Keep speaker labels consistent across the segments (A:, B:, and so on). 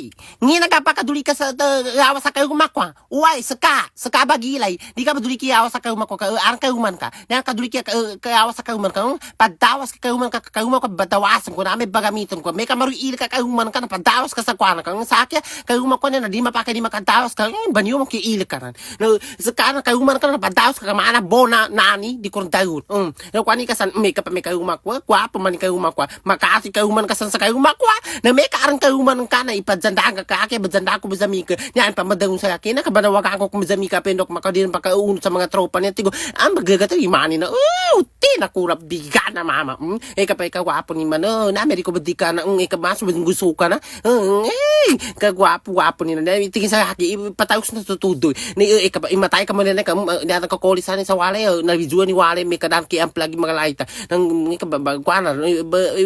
A: Uy! Ngayon nagkapakaduli ka sa uh, awa sa kayo kumakwa. Uy, saka, saka bagilay. Di ka baduli ki awa sa kayo kumakwa. Ka, arang kayo man ka. Nang kaduli ki ka, ka awa sa kayo man ka. hmm? Padawas ka kayo man ka, kayo man ka badawasan ko na. May bagamitan ko. May kamaruil ka kayo man ka na ka sa kwa na ka. Sa akin, kayo ko na di mapaka di makadawas ka. Eh, banyo mo kiil ka rin. No, saka na kayo man ka na padawas ka. Kamana bona nani. Di ko rin tayo. Um, yung kwani ka san, may ka pa may kayo kumakwa. Kwa pa man kayo kumakwa. Makasi kayo man ka san sa kayo kumakwa. Na may karang kayo man ka na ipadjandaan ka kake. Bajanda ko mazami ka. Yan pa madawin sa akin. Nakabanawagan ko kung mazami ka. Pendok makadin pagkaunod sa mga tropa niya. Tigo, ang magagata imani na. Oh, tinakurap biga na mama. Mm, eh kapay kagwapo ni man. Oh, na Ameriko ba na. Mm, eh kamas gusto ka na. Mm, eh, kagwapo wapo ni na. Tingin sa haki. Patayos na tutudoy. Ni eh kapay imatay ka man na ka. Nata ka kolis sa sa wale. Na video ni wale may kadan ki ang plug mga laita. Nang eh kabagwana.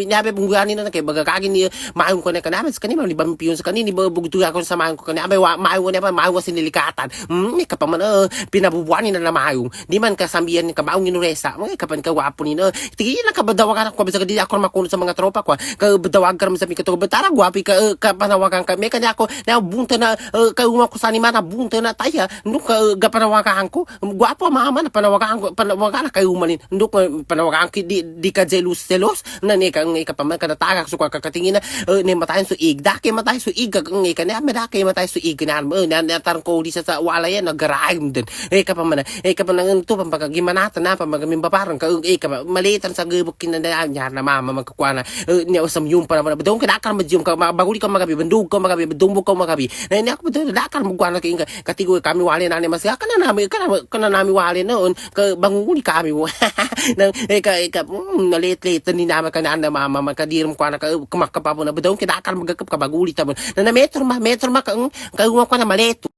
A: Nabe bunggani na kay bagakagin ni maayong ko na kanamis kanina libang piyon sa kanini ba bugto ako sa maayong ko kanina abay wa maayo na ba maayo sinilikatan mm eh kapaman uh, pinabubuani na na maayong di man kasambihan ni kabaong inuresa. Eh kapan ka wapo ni no tigi na kabadawagan ako bisa di ako makuno sa mga tropa ko kabadawag ka sa mi kato batara gwapi ka uh, kapanawagan ka me kanya ako na bunta na uh, kauma ko sa ni mana bunta na taya no ka gapanawagan ko. Gwapo mama na panawagan ko panawagan kayo manin no panawagan ki di di ka jealous jealous na ni ka ng ikapaman ka natagak so kakatingin na uh, ni matayin so ig daki matayin so ig kag ng ikanya me daki matayin so ig na mo na natarang ko di sa sa wala yan nagarayom din. Eh kapaman eh kapaman to pamagagimanata na pamagamin baparang ka eh kapa malitan sa gubok kinandaan niya na mama magkukwana uh, niya usam yung para para badong kadakar madyum ka baguli ka magabi bandug ka magabi badumbo ka magabi. Na niya badong dakar magkwana ka inga katigo kami wali na ni mas kana nami kana kana nami wali noon ka banguli kami na eh ka eh ka mm, na late late ni nama ka na na mama magkadiram kwa na ka kumakapabo na badong kadakar magkakap ka baguli tabon na na metro ma metro ma ka ka na maleto